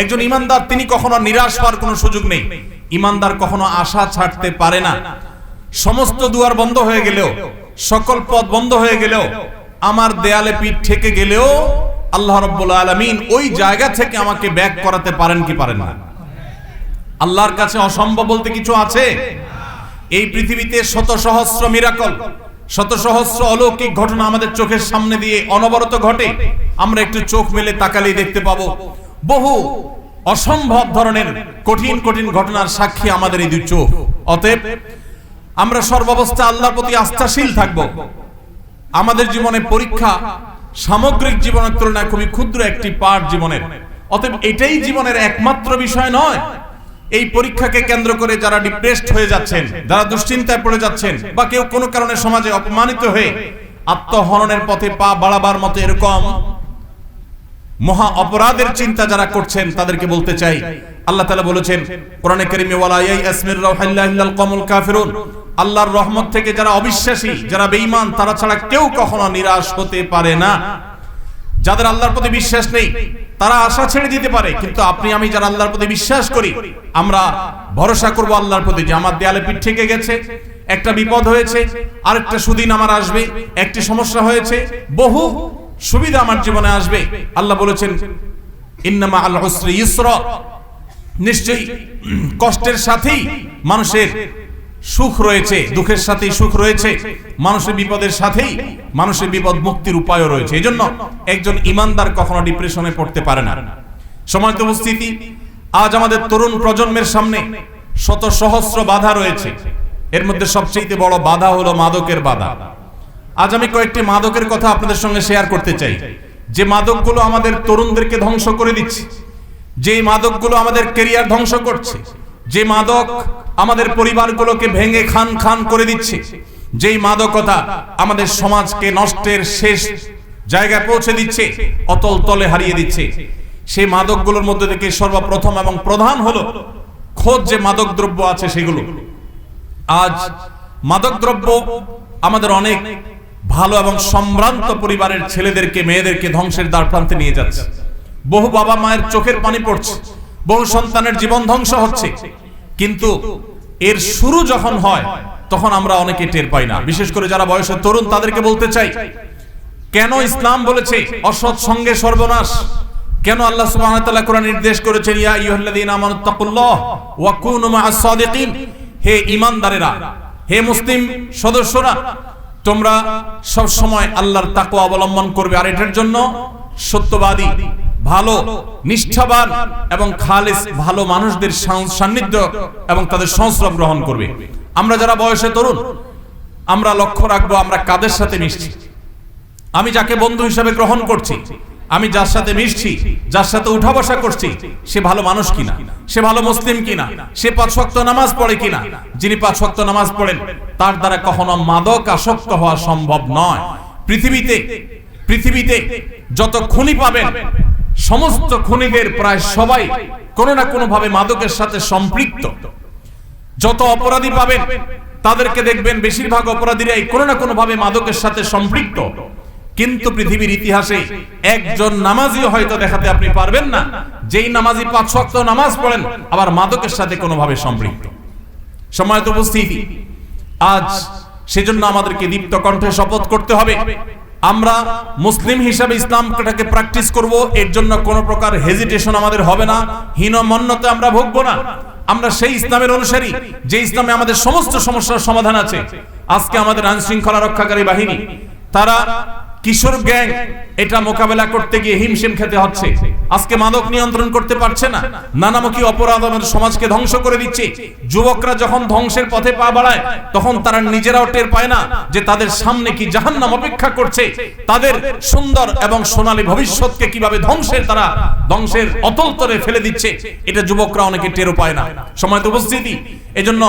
একজন ইমানদার, তিনি কখনো নিরাশ হওয়ার কোনো সুযোগ নেই। ইমানদার কখনো আশা ছাড়তে পারে না। সমস্ত দুয়ার বন্ধ হয়ে গেলেও, সকল পথ বন্ধ হয়ে গেলেও, আমার দেয়ালে পিঠ থেকে গেলেও আল্লাহ রব্বুল আলমিন ওই জায়গা থেকে আমাকে ব্যাক করাতে পারেন কি পারেন না? আল্লাহর কাছে অসম্ভব বলতে কিছু আছে? এই পৃথিবীতে শত সহস্র মিরাকল, শত সহস্র অলৌকিক ঘটনা আমাদের চোখের সামনে দিয়ে অনবরত ঘটে। আমরা একটু চোখ মেলে তাকালেই দেখতে পাবো বহু অসম্ভব ধরনের কঠিন কঠিন ঘটনার সাক্ষী আমাদের এই দুই চোখ। অতএব আমরা সর্বাবস্থা আল্লাহর প্রতি আস্থাশীল থাকব। আমাদের জীবনে পরীক্ষা সামগ্রিক জীবনের তুলনায় খুবই ক্ষুদ্র একটি পার্ট জীবনের। অতএব এটাই জীবনের একমাত্র বিষয় নয়। এই পরীক্ষাকে কেন্দ্র করে যারা ডিপ্রেসড হয়ে যাচ্ছেন, যারা দুশ্চিন্তায় পড়ে যাচ্ছেন, বা কেউ কোনো কারণে সমাজে অপমানিত হয়ে আত্মহননের পথে পা বাড়াবার মতো এরকম মহা অপরাধের চিন্তা যারা করছেন, তাদেরকে বলতে চাই। আল্লাহ তালা বলেছেন, কোরআনে কারিমে কাফিরুন। আল্লাহর রহমত থেকে যারা অবিশ্বাসী, যারা বেঈমান, তারা ছাড়া কেউ কখনো নিরাশ হতে পারে না। যাদের আল্লাহর প্রতি বিশ্বাস নেই, তারা আশা ছেড়ে দিতে পারে। কিন্তু আপনি, আমি যারা আল্লাহর প্রতি বিশ্বাস করি, আমরা ভরসা করব আল্লাহর প্রতি যে আমার দেয়ালে পিঠ থেকে গেছে, একটা বিপদ হয়েছে, আরেকটা সুদিন আমার আসবে, একটি সমস্যা হয়েছে, বহু সুবিধা আমার জীবনে আসবে। আল্লাহ বলেছেন, ইন্নামা আল হুসরি ইসরা। নিশ্চয়ই কষ্টের সাথেই মানুষের সুখ রয়েছে, দুঃখের সাথেই সুখ রয়েছে, মানুষের বিপদের সাথেই মানুষের বিপদ মুক্তির উপায়ও রয়েছে। এই জন্য একজন ইমানদার কখনো ডিপ্রেশনে পড়তে পারে না। সময় উপস্থিতি, আজ আমাদের তরুণ প্রজন্মের সামনে শত সহস্র বাধা রয়েছে। এর মধ্যে সবচেয়ে বড় বাধা হলো মাদকের বাধা। আজ আমি কয়েকটি মাদকের কথা আপনাদের সঙ্গে শেয়ার করতে চাই। যে মাদকগুলো আমাদের তরুণদেরকে ধ্বংস করে দিচ্ছে যে মাদকগুলো আমাদের কেরিয়ার ধ্বংস করছে, যে মাদক আমাদের পরিবারগুলোকে ভেঙে খান খান করে দিচ্ছে, যেই মাদকতা আমাদের সমাজকে নষ্টের শেষ জায়গায় পৌঁছে দিচ্ছে, অতল তলে হারিয়ে দিচ্ছে। সেই মাদকগুলোর মধ্যে থেকে সর্বপ্রথম এবং প্রধান হলো খোঁজ যে মাদক দ্রব্য আছে সেগুলো। আজ মাদক দ্রব্য আমাদের অনেক ভালো এবং সম্ভ্রান্ত পরিবারের ছেলেদেরকে, মেয়েদেরকে ধ্বংসের দ্বার প্রান্তে নিয়ে যাচ্ছে। বহু বাবা মায়ের চোখের পানি পড়ছে, বহু সন্তানের জীবন ধ্বংস হচ্ছে। কিন্তু এর শুরু যখন হয়, তখন আমরা অনেকে টের পাই না। বিশেষ করে যারা বয়সের তরুণ, তাদেরকে বলতে চাই, কেন ইসলাম বলেছে, অসৎ সঙ্গে সর্বনাশ? কেন আল্লাহ সুবহানাহু ওয়া তাআলা কোরআন নির্দেশ করেছেন, ইয়া আইয়ুহাল্লাযীনা আমানুত্তাকুল্লাহ ওয়া কুনু মা'আস সাদিকিন? হে ঈমানদারেরা, হে মুসলিম সদস্যরা তোমরা সব সময় আল্লাহর তাকওয়া অবলম্বন করবে। আর এটার জন্য সত্যবাদী, ভালো, নিষ্ঠাবান এবং খালেস, ভালো মানুষদের সান্নিধ্য এবং তাদের সংস্রব গ্রহণ করবে। আমরা যারা বয়সে তরুণ, আমরা লক্ষ্য রাখব আমরা কাদের সাথে মিশছি। আমি যাকে বন্ধু হিসাবে গ্রহণ করছি আমি যার সাথে মিশছি, যার সাথে উঠা বসা করছি, সে ভালো মানুষ কিনা? সে ভালো মুসলিম কিনা? সে পাঁচ ওয়াক্ত নামাজ পড়ে কিনা? যিনি পাঁচ শক্ত নামাজ পড়েন, তার দ্বারা কখনো মাদক আসক্ত হওয়া সম্ভব নয়। পৃথিবীতে পৃথিবীতে যত খুনি পাবেন, সমস্ত খুনিদের প্রায় সবাই কোনো না কোনো ভাবে মাদকের সাথে সম্পৃক্ত। যত অপরাধী পাবেন, তাদেরকে দেখবেন বেশিরভাগ অপরাধীরাই কোনো না কোনো ভাবে মাদকের সাথে সম্পৃক্ত। কিন্তু পৃথিবীর ইতিহাসে একজন নামাজিও হয়তো দেখাতে আপনি পারবেন না। যেই নামাজি পাঁচ ওয়াক্ত নামাজ পড়েন, আবার মাদকের সাথে কোনোভাবে সম্পৃক্ত। সময়ত উপস্থিতি, আজ সেজন্য আমাদেরকে দীপ্ত কণ্ঠে শপথ করতে হবে। আমরা মুসলিম হিসাবে ইসলামটাকে প্র্যাকটিস করব, এর জন্য কোনো প্রকার হেজিটেশন আমাদের হবে না হীনমন্যতে আমরা ভুগবো না। আমরা সেই ইসলামের অনুসারী, যে ইসলামে আমাদের সমস্ত সমস্যার সমাধান আছে। আজকে আমাদের আইন শৃঙ্খলা রক্ষাকারী বাহিনী, তারা কিশোর গ্যাং, এটা মোকাবেলা করতে গিয়ে হিমশিম খেতে হচ্ছে। আজকে মাদক নিয়ন্ত্রণ করতে পারছে না। নানামুখী অপরাধ সমাজকে ধ্বংস করে দিচ্ছে। যুবকরা যখন ধ্বংসের পথে পা বাড়ায়, তখন তারা নিজেরাও টের পায় না যে তাদের সামনে কি জাহান্নাম অপেক্ষা করছে। তাদের সুন্দর এবং সোনালী ভবিষ্যৎকে কীভাবে ধ্বংসের তারা ধ্বংসের অতল ফেলে দিচ্ছে, এটা যুবকরা অনেকে টেরও পায় না। সময় তো উপস্থিতি। এজন্য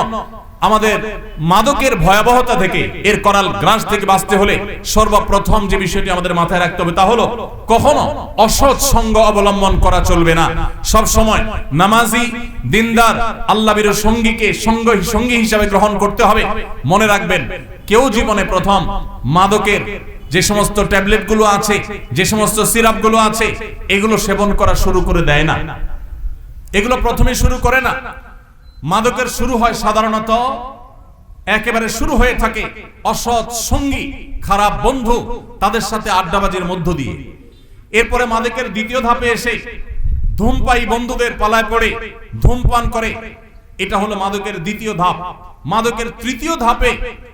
আমাদের মাদকের ভয়াবহতা থেকে, এর করাল গ্রাস থেকে বাঁচতে হলে সর্বপ্রথম যে বিষয়টি আমাদের মাথায় রাখতে হবে তা হলো, কখনো অসৎ সঙ্গ অবলম্বন করা চলবে না। সব সময় নামাজি, দিনদার আল্লাহবীর সঙ্গীকে সঙ্গ, সঙ্গী হিসাবে গ্রহণ করতে হবে। মনে রাখবেন, কেউ জীবনে প্রথম মাদকের যে সমস্ত ট্যাবলেটগুলো আছে, যে সমস্ত সিরাপগুলো আছে, এগুলো সেবন করা শুরু করে দেয় না। এগুলো প্রথমে শুরু করে না। মাদকের শুরু হয় সাধারণত একেবারে শুরু হয়ে থাকে অসৎ সঙ্গী, খারাপ বন্ধু তাদের সাথে আড্ডাবাজির মধ্য দিয়ে। এরপরে মাদকের দ্বিতীয় ধাপে এসে ধূমপাই বন্ধুদের পালায় পড়ে, ধূমপান করে। এটা হলো মাদকের দ্বিতীয় ধাপ। মাদকের তৃতীয় ধাপে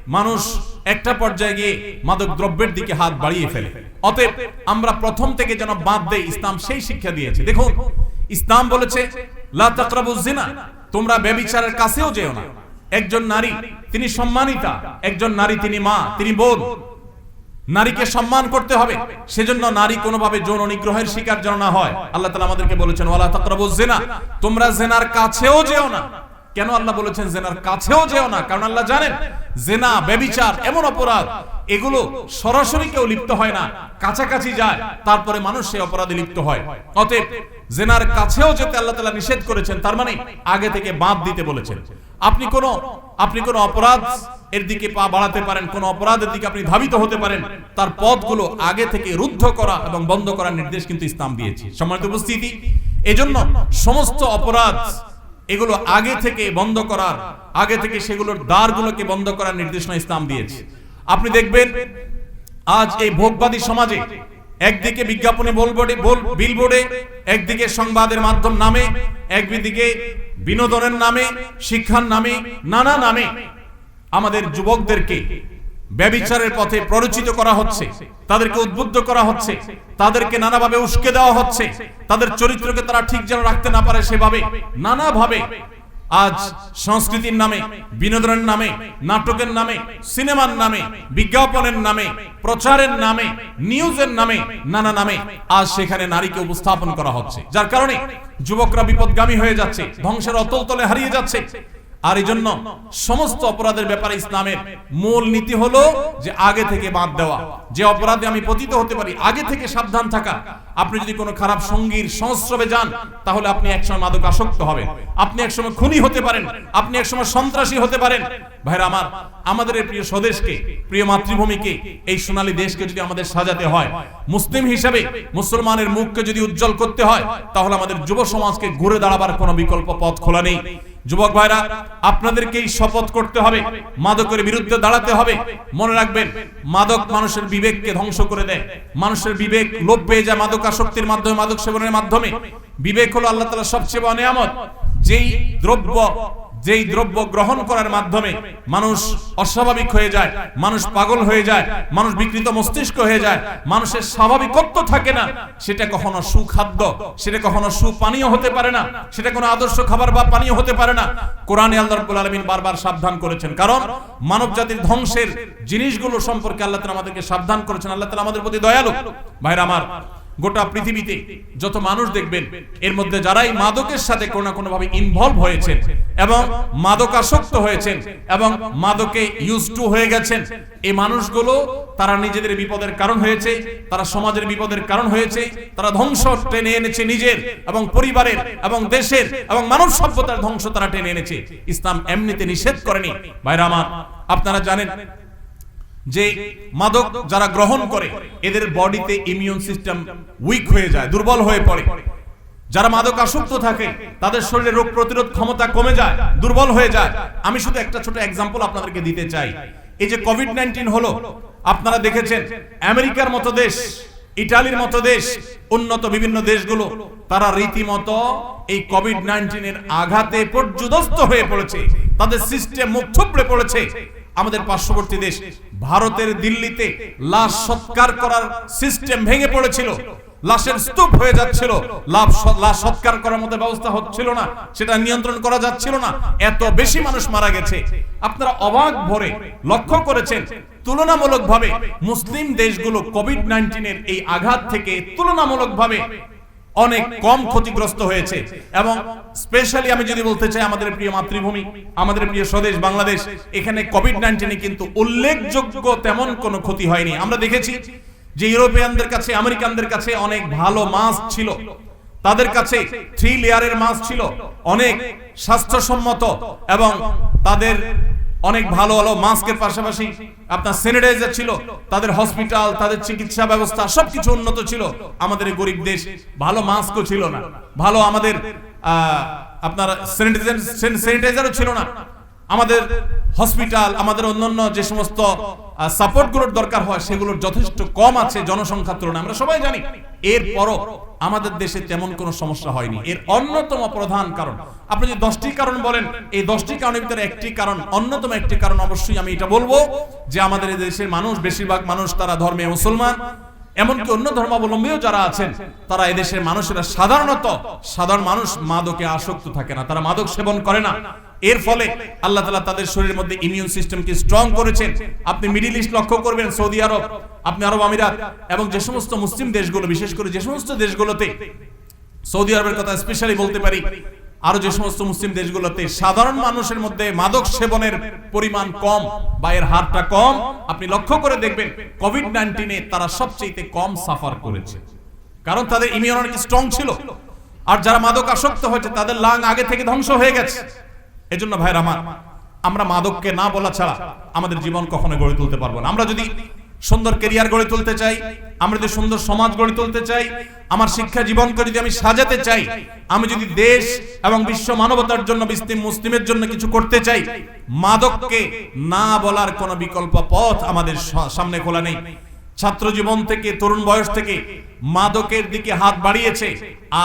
মানুষ একটা পর্যায়ে গিয়ে মাদক দ্রব্যের দিকে হাত বাড়িয়ে ফেলে। অতএব আমরা প্রথম থেকে যেন বাদ দেয় ইসলাম সেই শিক্ষা দিয়েছে। দেখুন, ইসলাম বলেছে, লা তাকরাবুজ জিনা। তোমরা ব্যভিচারের কাছেও যেও না। একজন নারী, তিনি সম্মানিতা। একজন নারী, তিনি মা, তিনি বোন। নারীকে সম্মান করতে হবে। সেজন্য নারী কোনোভাবে যৌন নিগ্রহের শিকার যেন না হয়। আল্লাহ তালা আমাদেরকে বলেছেন, ওয়ালা তাকরাবুজ জিনা। তোমরা জেনার কাছেও যেও না। কেন আল্লাহ বলেছেন, জেনার কাছেও যেও না? কারণ আল্লাহ জানেন, জেনা ব্যভিচার এমন অপরাধ এগুলো সরাসরি কেউ লিপ্ত হয় না। কাছাকাছি যায়, তারপরে মানুষ সেই অপরাধে লিপ্ত হয়। অতএব জেনার কাছেও যেতে আল্লাহ তাআলা নিষেধ করেছেন, তার মানে আগে থেকে বাদ দিতে বলেছেন। আপনি কোন আপনি কোন অপরাধ এর দিকে পা বাড়াতে পারেন, কোন অপরাধের দিকে আপনি ধাবিত হতে পারেন, তার পথগুলো আগে থেকে রুদ্ধ করা এবং বন্ধ করার নির্দেশ কিন্তু ইসলাম দিয়েছে। সম্মানিত উপস্থিতি, এজন্য সমস্ত অপরাধ এগুলো আগে থেকে বন্ধ করার, আগে থেকে সেগুলোর দ্বারগুলোকে বন্ধ করার নির্দেশনা ইসলাম দিয়েছে। আপনি দেখবেন আজ এই ভোগবাদী সমাজে একদিকে বিজ্ঞাপনে বলবোর্ডে বল বিলবোর্ডে একদিকে সংবাদের মাধ্যম নামে, একদিকে বিনোদনের নামে, শিক্ষার নামে, নানা নামে আমাদের যুবকদেরকে ব্যবিচারের পথে প্ররোচিত করা হচ্ছে, তাদেরকে উদ্বুদ্ধ করা হচ্ছে, তাদেরকে নানাভাবে উস্কে দেওয়া হচ্ছে, তাদের চরিত্রকে তারা ঠিক যেন রাখতে না পারে সেভাবে, নানাভাবে আজ সংস্কৃতির নামে, বিনোদনের নামে, নাটকের নামে, সিনেমার নামে, বিজ্ঞাপনের নামে, প্রচারের নামে, নিউজের নামে, নানা নামে আজ সেখানে নারীকে উপস্থাপন করা হচ্ছে। যার কারণে যুবকরা বিপদগামী হয়ে যাচ্ছে, ধ্বংসের অতল তলে হারিয়ে যাচ্ছে। আর এই জন্য সমস্ত অপরাধের ব্যাপারে ইসলামের মূল নীতি হলো যে আগে থেকে বাদ দেওয়া। যে অপরাধে আমি পতিত হতে পারি, আগে থেকে সাবধান থাকা। আপনি যদি কোনো খারাপ সঙ্গীর সংস্রবে যান, তাহলে আপনি একসময় মাদক আসক্ত হবেন। আপনি একসময় খুনি হতে পারেন। আপনি একসময় সন্ত্রাসী হতে পারেন। ভাইরা আমার, আমাদের এই প্রিয় স্বদেশকে, প্রিয় মাতৃভূমিকে, এই সোনালী দেশকে যদি আমাদের সাজাতে হয়, মুসলিম হিসাবে মুসলমানের মুখকে যদি উজ্জ্বল করতে হয়, তাহলে আমাদের যুব সমাজকে ঘুরে দাঁড়াবার কোনো বিকল্প পথ খোলা নেই। যুবক ভাইরা আপনাদেরকেই শপথ করতে হবে, মাদকের বিরুদ্ধে দাঁড়াতে হবে। মনে রাখবেন, মাদক মানুষের বিবেককে ধ্বংস করে দেয়। মানুষের বিবেক লোভ পেয়ে যায় মাদক আসক্তির মাধ্যমে, মাদক সেবনের মাধ্যমে। বিবেক হলো আল্লাহ তালা সবচেয়ে বড় নিয়ামত। যেই দ্রব্য যেই দ্রব্য গ্রহণ করার মাধ্যমে মানুষ অস্বাভাবিক হয়ে যায়, মানুষ পাগল হয়ে যায়, মানুষ বিকৃত মস্তিষ্ক হয়ে যায়, মানুষের স্বাভাবিকত্ব থাকে না, সেটা কখনো সুখাদ্য, সেটা কখনো সুপানীয় হতে পারে না, সেটা কোনো আদর্শ খাবার বা পানীয় হতে পারে না। কোরআনে আল্লাহ রাব্বুল আলামিন বারবার সাবধান করেছেন, কারণ মানব জাতির ধ্বংসের জিনিসগুলো সম্পর্কে আল্লাহ তাআলা আমাদেরকে সাবধান করেছেন, আল্লাহ তাআলা আমাদের প্রতি দয়ালু। ভাইরা আমার গোটা পৃথিবীতে যত মানুষ দেখবেন, এর মধ্যে যারাই মাদকের সাথে কোনো না কোনো ভাবে ইনভলভ হয়েছেন এবং মাদকাসক্ত হয়েছেন এবং মাদকে ইউজ টু হয়ে গেছেন, এই মানুষগুলো তারা নিজেদের বিপদের কারণ হয়েছে, তারা সমাজের বিপদের কারণ হয়েছে, তারা ধ্বংস টেনে এনেছে নিজের এবং পরিবারের এবং দেশের এবং মানব সভ্যতার ধ্বংস তারা টেনে এনেছে। ইসলাম এমনিতে নিষেধ করেনি। ভাইরা আমার, আপনারা জানেন যে মাদক যারা গ্রহণ করে, এদের বডিতে ইমিউন সিস্টেম উইক হয়ে যায়, দুর্বল হয়ে পড়ে। যারা মাদক আসক্ত থাকে, তাদের শরীরে রোগ প্রতিরোধ ক্ষমতা কমে যায়, দুর্বল হয়ে যায়। আমি শুধু একটা ছোট এক্সাম্পল আপনাদেরকে দিতে চাই। এই যে কোভিড নাইন্টিন হলো, আপনারা দেখেছেন, আমেরিকার মতো দেশ, ইটালির মতো দেশ, উন্নত বিভিন্ন দেশগুলো, তারা রীতিমতো এই কোভিড নাইন্টিনের আঘাতে পর্যুদস্ত হয়ে পড়েছে। তাদের সিস্টেম মুখ থুবড়ে পড়েছে। আমাদের পার্শ্ববর্তী দেশ, ভারতের দিল্লিতে লাশ সৎকার করার সিস্টেম ভেঙে পড়েছিল, লাশের স্তূপ হয়ে যাচ্ছিল, লাভ লাশ সৎকার করার মতো ব্যবস্থা হচ্ছিল না, সেটা নিয়ন্ত্রণ করা যাচ্ছিল না, এত বেশি মানুষ মারা গেছে। আপনারা অবাক ভরে লক্ষ্য করেছেন, তুলনামূলকভাবে মুসলিম দেশগুলো কোভিড নাইন্টিনের এই আঘাত থেকে তুলনামূলকভাবে অনেক কম ক্ষতিগ্রস্ত হয়েছে। এবং স্পেশালি আমি যদি বলতে চাই, আমাদের প্রিয় মাতৃভূমি, আমাদের প্রিয় স্বদেশ বাংলাদেশ, এখানে কোভিড নাইন্টিনে কিন্তু উল্লেখযোগ্য তেমন কোনো ক্ষতি হয়নি। আমরা দেখেছি যে ইউরোপিয়ানদের কাছে, আমেরিকানদের কাছে অনেক ভালো মাস্ক ছিল। তাদের কাছে থ্রি লেয়ারের মাস্ক ছিল। অনেক স্বাস্থ্যসম্মত এবং তাদের অনেক ভালো ভালো মাস্কের পাশাপাশি আপনার স্যানিটাইজার ছিল, তাদের হসপিটাল তাদের চিকিৎসা ব্যবস্থা, সবকিছু উন্নত ছিল। আমাদের এই গরিব দেশ ভালো মাস্কও ছিল না। ভালো আমাদের আপনার স্যানিটাইজারও ছিল না। আমাদের হসপিটাল, আমাদের অন্যান্য যে সমস্ত সাপোর্টগুলোর দরকার হয়, সেগুলোর যথেষ্ট কম আছে জনসংখ্যার তুলনায়। আমরা সবাই জানি, এরপরও আমাদের দেশে তেমন কোনো সমস্যা হয়নি। এর অন্যতম প্রধান কারণ, আপনি যে দশটি কারণ বলেন, এই দশটি কারণের ভিতরে একটি কারণ, অন্যতম একটি কারণ অবশ্যই আমি এটা বলব যে আমাদের এই দেশের মানুষ, বেশিরভাগ মানুষ তারা ধর্মে মুসলমান এমনকি অন্য ধর্মাবলম্বীও যারা আছেন তারা এদেশের মানুষেরা সাধারণত সাধারণ মানুষ মাদকে আসক্ত থাকে না তারা মাদক সেবন করে না। এর ফলে আল্লাহ তালা তাদের শরীরের মধ্যে ইমিউন সিস্টেমকে স্ট্রং করেছেন। আপনি মিডিল ইস্ট লক্ষ্য করবেন সৌদি আরব আপনি আরব আমিরাত এবং যে সমস্ত মুসলিম দেশগুলো বিশেষ করে যে সমস্ত দেশগুলোতে সৌদি আরবের কথা স্পেশালি বলতে পারি আরও যে সমস্ত মুসলিম দেশগুলোতে সাধারণ মানুষের মধ্যে মাদক সেবনের পরিমাণ কম বা এর হারটা কম, আপনি লক্ষ্য করে দেখবেন কোভিড নাইন্টিনে তারা সবচেয়ে কম সাফার করেছে। কারণ তাদের ইমিউন অনেক স্ট্রং ছিল। আর যারা মাদক আসক্ত হয়েছে, তাদের লাং আগে থেকে ধ্বংস হয়ে গেছে। এজন্য ভাইরা আমার, আমরা মাদককে না বলা ছাড়া আমাদের জীবন কখনো গড়ে তুলতে পারব না। আমরা যদি সুন্দর কেরিয়ার গড়ে তুলতে চাই, আমরা যদি সুন্দর সমাজ গড়ে তুলতে চাই, আমার শিক্ষা জীবনকে যদি আমি সাজাতে চাই, আমি যদি দেশ এবং বিশ্ব মানবতার জন্য মুসলিম মুসলিমের জন্য কিছু করতে চাই, মাদককে না বলার কোনো বিকল্প পথ আমাদের সামনে খোলা নেই। ছাত্র জীবন থেকে, তরুণ বয়স থেকে মাদকের দিকে হাত বাড়িয়েছে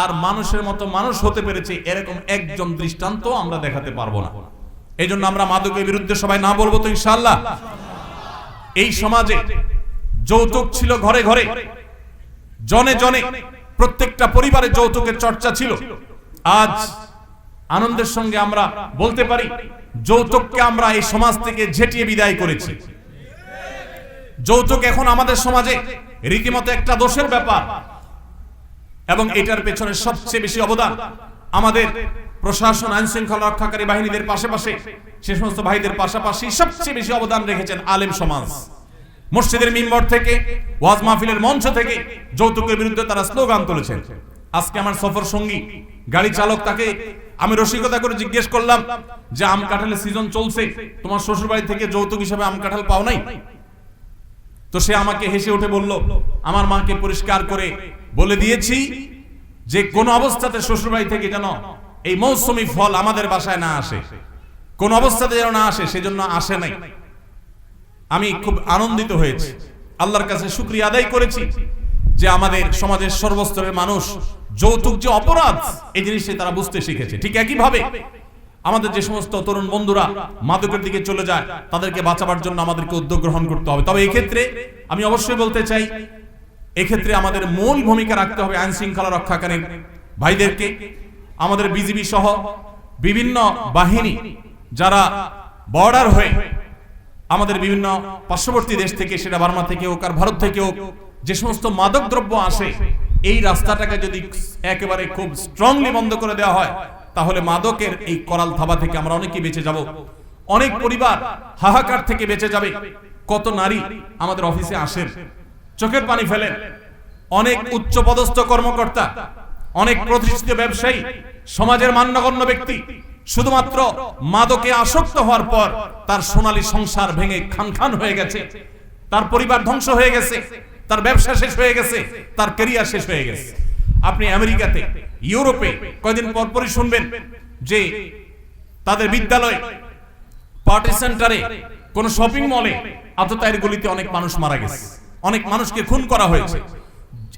আর মানুষের মতো মানুষ হতে পেরেছে, এরকম একজন দৃষ্টান্ত আমরা দেখাতে পারব না। এই জন্য আমরা মাদকের বিরুদ্ধে সবাই না বলব তো ইনশাল্লাহ এই সমাজে যৌতুক ছিল ঘরে ঘরে। জনে জনে প্রত্যেকটা পরিবারে যৌতুকের চর্চা ছিল। আজ আনন্দের সঙ্গে আমরা বলতে পারি, যৌতুককে আমরা এই সমাজ থেকে ঝেটিয়ে বিদায় করেছি। যৌতুক এখন আমাদের সমাজে রীতিমতো একটা দোষের ব্যাপার এবং এটার পেছনে সবচেয়ে বেশি অবদান আমাদের প্রশাসন আইন শৃঙ্খলা রক্ষাকারী বাহিনীদের পাশাপাশি সে সমস্ত ভাইদের পাশাপাশি সবচেয়ে বেশি অবদান রেখেছেন আলেম সমাজ। মসজিদের মিম্বর থেকে, ওয়াজ মাহফিলের মঞ্চ থেকে যৌতুকের বিরুদ্ধে তারা স্লোগান তুলেছেন। আজকে আমার সফর সঙ্গী, গাড়ি চালক তাকে আমি রসিকতা করে জিজ্ঞেস করলাম যে আম কাঁঠালের সিজন চলছে, তোমার শ্বশুর বাড়ি থেকে যৌতুক হিসাবে আম কাঁঠাল পাও নাই? তো সে আমাকে হেসে উঠে বলল, আমার মাকে পরিষ্কার করে বলে দিয়েছি যে কোন অবস্থাতে শ্বশুরবাড়ি থেকে যেন এই মৌসুমী ফল আমাদের বাসায় না আসে। কোন অবস্থাতে যেন না আসে, সেজন্য আসে নাই। আমি খুব আনন্দিত হয়েছি। আল্লাহর কাছে শুক্রিয়া আদায় করেছি যে আমাদের সমাজের সর্বস্তরের মানুষ যৌতুক যে অপরাধ, এই জিনিসটি তারা বুঝতে শিখেছে। ঠিক একইভাবে আমাদের যে সমস্ত তরুণ বন্ধুরা মাদকের দিকে চলে যায়, তাদেরকে বাঁচাবার জন্য আমাদেরকে উদ্যোগ গ্রহণ করতে হবে। তবে এই ক্ষেত্রে আমি অবশ্যই বলতে চাই, এক্ষেত্রে আমাদের মূল ভূমিকা রাখতে হবে আইন শৃঙ্খলা রক্ষাকারী ভাইদেরকে। আমাদের বিজিবি সহ বিভিন্ন বাহিনী যারা বর্ডার হয়ে আমাদের বিভিন্ন পার্শ্ববর্তী দেশ থেকে, সেটা বার্মা থেকে হোক আর ভারত থেকে হোক, যে সমস্ত মাদক দ্রব্য আসে, এই রাস্তাটাকে যদি একেবারে খুব স্ট্রংলি বন্ধ করে দেওয়া হয়, তাহলে মাদকের এই করাল থাবা থেকে আমরা অনেকেই বেঁচে যাব। অনেক পরিবার হাহাকার থেকে বেঁচে যাবে। কত নারী আমাদের অফিসে আসেন, চোখের পানি ফেলেন। অনেক উচ্চ পদস্থ কর্মকর্তা অনেক প্রতিষ্ঠিত ব্যবসায়ী, সমাজের মান্যগণ্য ব্যক্তি, শুধুমাত্র মাদকে আসক্ত হওয়ার পর তার সোনালী সংসার ভেঙে খান খান হয়ে গেছে। তার পরিবার ধ্বংস হয়ে গেছে, তার ব্যবসা শেষ হয়ে গেছে, তার ক্যারিয়ার শেষ হয়ে গেছে। আপনি আমেরিকাতে, ইউরোপে কয়দিন পর পরই শুনবেন যে তাদের বিদ্যালয়, পার্টি সেন্টারে, কোন শপিং মলে আততায়ের গুলিতে অনেক মানুষ মারা গেছে। অনেক মানুষকে খুন করা হয়েছে।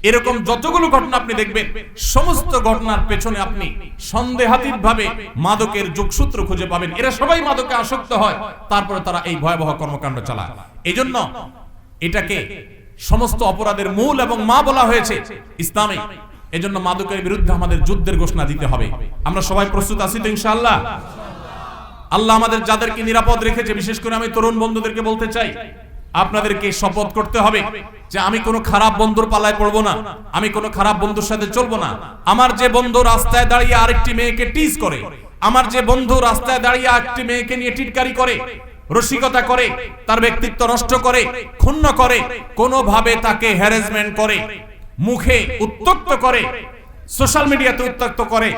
এরকম যতগুলো ঘটনা আপনি দেখবেন, সমস্ত ঘটনার পেছনে আপনি সন্দেহাতীত ভাবে মাদকের যোগসূত্র খুঁজে পাবেন। এরা সবাই মাদকে আসক্ত হয়, তারপরে তারা এই ভয়াবহ কর্মকাণ্ড চালায়। এই জন্য এটাকে সমস্ত অপরাধের মূল এবং মা বলা হয়েছে ইসলামে। এজন্য মাদকের বিরুদ্ধে আমাদের যুদ্ধের ঘোষণা দিতে হবে। আমরা সবাই প্রস্তুত আছি তো ইনশাআল্লাহ? আল্লাহ আমাদের যাদেরকে নিরাপদ রেখেছে, বিশেষ করে আমি তরুণ বন্ধুদেরকে বলতে চাই আপনাদেরকে শপথ করতে হবে যে আমি কোনো খারাপ বন্ধুর পালায় পড়ব না, আমি কোনো খারাপ বন্ধুর সাথে চলবো না। আমার যে বন্ধু রাস্তায় দাঁড়িয়ে আরেকটি মেয়েকে টিজ করে, আমার যে বন্ধু রাস্তায় দাঁড়িয়ে আরেকটি মেয়েকে নিয়ে টিটকারি করে, রসিকতা করে, তার ব্যক্তিত্ব নষ্ট করে, ক্ষুণ্ণ করে, কোনোভাবে তাকে হ্যারাসমেন্ট করে, মুখে উত্তক্ত করে সোশ্যাল মিডিয়াতে উত্তক্ত করে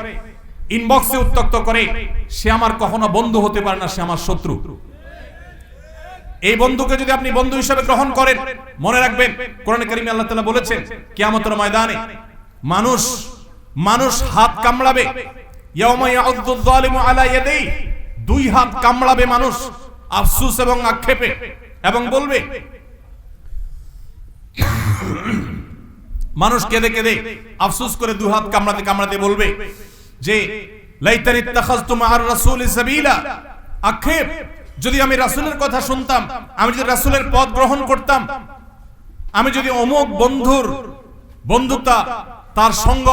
ইনবক্সে উত্তক্ত করে, সে আমার কখনো বন্ধু হতে পারে না, সে আমার শত্রু। এই বন্ধুকে যদি আপনি বন্ধু হিসেবে গ্রহণ করেন, মনে রাখবেন, কোরআনে কারিমে আল্লাহ তাআলা বলেছেন, কিয়ামতের ময়দানে মানুষ মানুষ হাত কামড়াবে। দুই হাত কামড়াবে মানুষ, আফসোস এবং আক্ষেপে এবং বলবে, মানুষ কেঁদে কেঁদে, আফসুস করে দু হাত কামড়াতে কামড়াতে বলবে যে, লাইতানি তাখাজতু মা'আর রাসূলি সাবিলা। আক্ষেপ যদি আমি রাসূলের কথা শুনতাম, আমি যদি রাসূলের পথ গ্রহণ করতাম, আমি যদি অমুক বন্ধুর বন্ধুতা, তার সঙ্গ,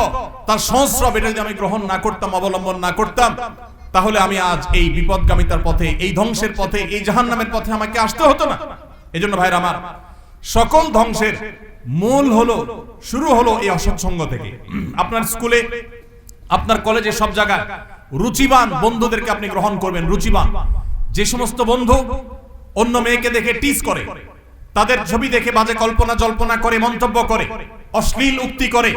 তার সংস্রব এটা যদি আমি গ্রহণ না করতাম, অবলম্বন না করতাম, তাহলে আমি আজ এই বিপদগামিতার পথে, এই ধ্বংসের পথে, এই জাহান্নামের পথে আমাকে আসতে হতো না। এজন্য ভাইরা আমার, সকল ধ্বংসের মূল হলো, শুরু হলো এই অসৎসঙ্গ থেকে। আপনার স্কুলে, আপনার কলেজে সব জায়গায় রুচিবান বন্ধুদেরকে আপনি গ্রহণ করবেন, রুচিবান। যে সমস্ত বন্ধু অন্য মেয়েকে দেখে টিস করে, তাদের ছবি দেখে বাজে কল্পনা জল্পনা করে, মন্তব্য করে, অশ্লীল উক্তি করে,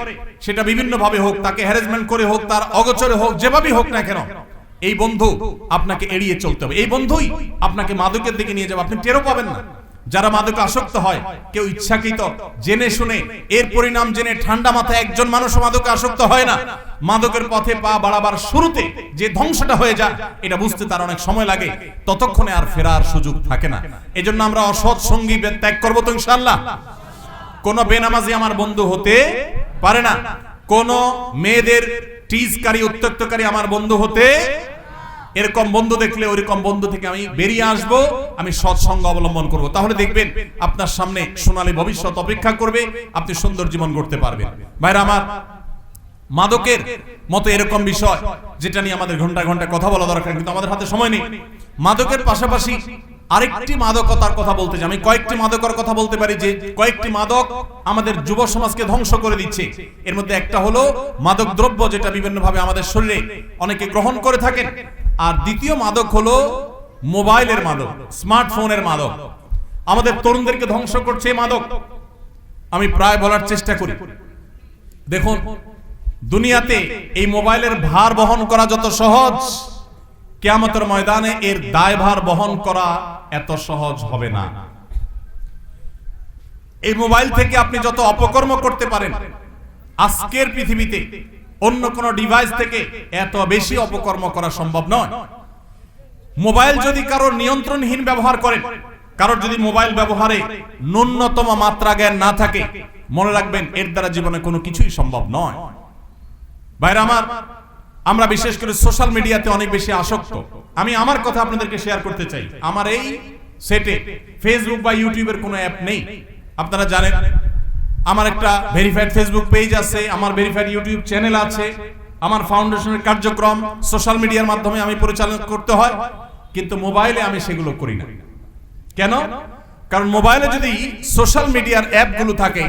সেটা বিভিন্ন ভাবে হোক, তাকে হ্যারাসমেন্ট করে হোক, তার অগচরে হোক, যেভাবেই হোক না কেন, এই বন্ধু আপনাকে এড়িয়ে চলতে হবে। এই বন্ধুই আপনাকে মাদকের দিকে নিয়ে যাবে, আপনি টেরও পাবেন না। যারা মাদকে আসক্ত হয়, কেউ ইচ্ছাকৃত, জেনে শুনে, এর পরিণাম জেনে ঠান্ডা মাথায় একজন মানুষ মাদকে আসক্ত হয় না। মাদকের পথে পা বাড়াবার শুরুতে যে ধ্বংসটা হয়ে যায়, এটা বুঝতে তার অনেক সময় লাগে। ততক্ষণে আর ফেরার সুযোগ থাকে না। এজন্য আমরা অসৎ সঙ্গী ত্যাগ করব তো ইনশাল্লাহ কোন বেনামাজি আমার বন্ধু হতে পারে না। কোন মেয়েদের টিজকারী উত্তক্তকারী আমার বন্ধু হতে এরকম বন্ধু দেখলে ওইরকম বন্ধু থেকে আমি বেরিয়ে আসব, আমি সৎসঙ্গ অবলম্বন করব। তাহলে দেখবেন আপনার সামনে সোনালী ভবিষ্যৎ অপেক্ষা করবে, আপনি সুন্দর জীবন করতে পারবেন। ভাইরা আমার, মাদকের মতো এরকম বিষয় যেটা নিয়ে আমাদের ঘণ্টা ঘণ্টা কথা বলা দরকার, কিন্তু আমাদের হাতে সময় নেই। মাদকের পাশাপাশি আরেকটি মাদকতার কথা বলতে আমি কয়েকটি মাদকের কথা বলতে পারি যে কয়েকটি মাদক আমাদের যুব সমাজকে ধ্বংস করে দিচ্ছে। এর মধ্যে একটা হলো মাদক দ্রব্য যেটা বিভিন্নভাবে আমাদের শরীরে অনেকে গ্রহণ করে থাকেন। আর দ্বিতীয় মাদক হলো মোবাইলের মাদক, স্মার্টফোনের মাদক। আমাদের তরুণদেরকে ধ্বংস করছে মাদক। আমি প্রায় বলার চেষ্টা করি। দেখুন, দুনিয়াতে এই মোবাইলের ভার বহন করা যত সহজ, কেয়ামতের ময়দানে এর দায়ভার বহন করা এত সহজ হবে না। এই মোবাইল থেকে আপনি যত অপকর্ম করতে পারেন, আজকের পৃথিবীতে অন্য কোন ডিভাইস থেকে এত বেশি অপকর্ম করা সম্ভব নয়। মোবাইল যদি কারোর নিয়ন্ত্রণহীন ব্যবহার করেন, কারোর যদি মোবাইল ব্যবহারে ন্যূনতম মাত্রা জ্ঞান না থাকে, মনে রাখবেন এর দ্বারা জীবনে কোনো কিছুই সম্ভব নয়। ভাইরা আমার, আমরা বিশেষ করে সোশ্যাল মিডিয়াতে অনেক বেশি আসক্ত। আমি আমার কথা আপনাদেরকে শেয়ার করতে চাই। আমার এই সেটে ফেসবুক বা ইউটিউবের কোনো অ্যাপ নেই। আপনারা জানেন আমার একটা ভেরিফাইড ফেসবুক পেজ আছে, আমার ভেরিফাইড ইউটিউব চ্যানেল আছে, আমার ফাউন্ডেশনের কার্যক্রম সোশ্যাল মিডিয়ার মাধ্যমে আমি পরিচালনা করতে হয়, কিন্তু মোবাইলে আমি সেগুলো করি না। কেন? কারণ মোবাইলে যদি সোশ্যাল মিডিয়ার অ্যাপগুলো থাকে,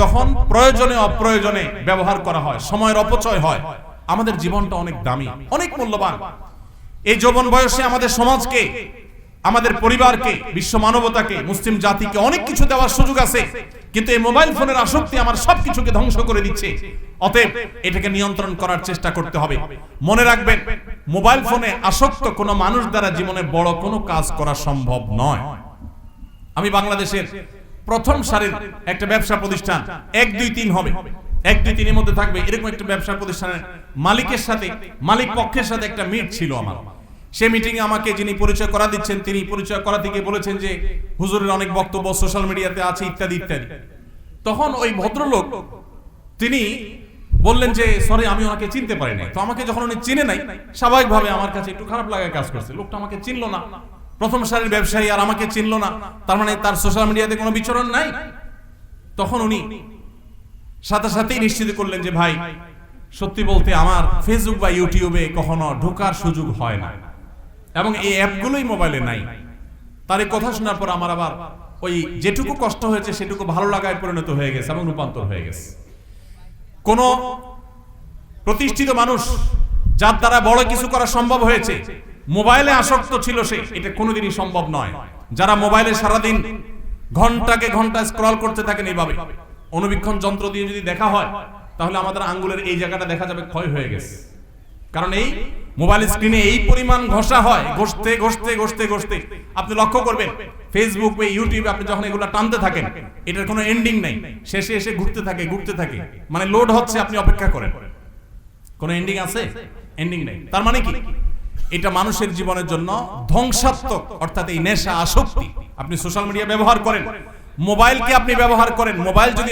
তখন প্রয়োজনে অপ্রয়োজনে ব্যবহার করা হয়, সময়ের অপচয় হয়। আমাদের জীবনটা অনেক দামি, অনেক মূল্যবান। এই যৌবন বয়সে আমাদের সমাজকে আমাদের পরিবারকে, বিশ্ব মানবতাকে, মুসলিম জাতিকে অনেক কিছু দেওয়ার সুযোগ আছে, কিন্তু এই মোবাইল ফোনের আসক্তি আমার সবকিছুকে ধ্বংস করে দিচ্ছে। অতএব এটাকে নিয়ন্ত্রণ করার চেষ্টা করতে হবে। মনে রাখবেন, মোবাইল ফোনে আসক্ত কোনো মানুষ দ্বারা জীবনে বড় কোনো কাজ করা সম্ভব নয়। আমি বাংলাদেশের প্রথম সারির একটা ব্যবসা প্রতিষ্ঠান, এক দুই তিন হবে। এক দুই তিনের মধ্যে থাকবে, এরকম একটা ব্যবসা প্রতিষ্ঠানের মালিকের সাথে, মালিক পক্ষের সাথে একটা মিট ছিল আমার। সে মিটিং আমাকে যিনি পরিচয় করা দিচ্ছেন, তিনি পরিচয় করা থেকে বলেছেন যে, হুজুরের অনেক বক্তব্য সোশ্যাল মিডিয়াতে আছে, ইত্যাদি ইত্যাদি। তখন ওই ভদ্রলোক, তিনি বললেন যে সরি আমি ওনাকে চিনতে পারি নাই। তো আমাকে যখন উনি চিনে নাই, স্বাভাবিকভাবে আমার কাছে একটু খারাপ লাগার কাজ করছে। লোকটা আমাকে চিনলো না। প্রথম সারির ব্যবসায়ী আর আমাকে চিনলো না। তার মানে তার সোশ্যাল মিডিয়াতে কোনো বিচরণ নাই। তখন উনি সাথে সাথেই নিশ্চিত করলেন যে, ভাই, সত্যি বলতে আমার ফেসবুক বা ইউটিউবে কখনো ঢোকার সুযোগ হয় না। এবং এই অ্যাপগুলোই মোবাইলে নাই। তার এই কথা শোনার পর আমার আবার ওই যেটুকু কষ্ট হয়েছে, সেটুকু ভালো লাগায় পরিণত হয়ে গেছে এবং রূপান্তর হয়ে গেছে। কোন প্রতিষ্ঠিত মানুষ যার দ্বারা বড় কিছু করা সম্ভব হয়েছে, মোবাইলে আসক্ত ছিল সে, এটা কোনোদিনই সম্ভব নয়। যারা মোবাইলে সারাদিন ঘন্টাকে ঘণ্টা স্ক্রল করতে থাকেন এইভাবে অনুবীক্ষণ যন্ত্র দিয়ে যদি দেখা হয়, তাহলে আমাদের আঙ্গুলের এই জায়গাটা দেখা যাবে ক্ষয় হয়ে গেছে। কারণ এই মোবাইল স্ক্রিনে এই পরিমাণ ঘষা হয়, ঘষতে ঘষতে ঘষতে ঘষতে। আপনি লক্ষ্য করবেন ফেসবুক বা ইউটিউবে আপনি যখন এগুলো টানতে থাকেন, এটার কোনো এন্ডিং নেই। শেষে এসে ঘুরতে থাকে ঘুরতে থাকে। মানে লোড হচ্ছে, আপনি অপেক্ষা করেন। কোনো এন্ডিং আছে? এন্ডিং নাই। তার মানে কি? এটা মানুষের জীবনের জন্য ধ্বংসাত্মক, অর্থাৎ এই নেশা আসক্তি। আপনি সোশ্যাল মিডিয়া ব্যবহার করেন। মোবাইলকে আপনি ব্যবহার করেন। মোবাইল যদি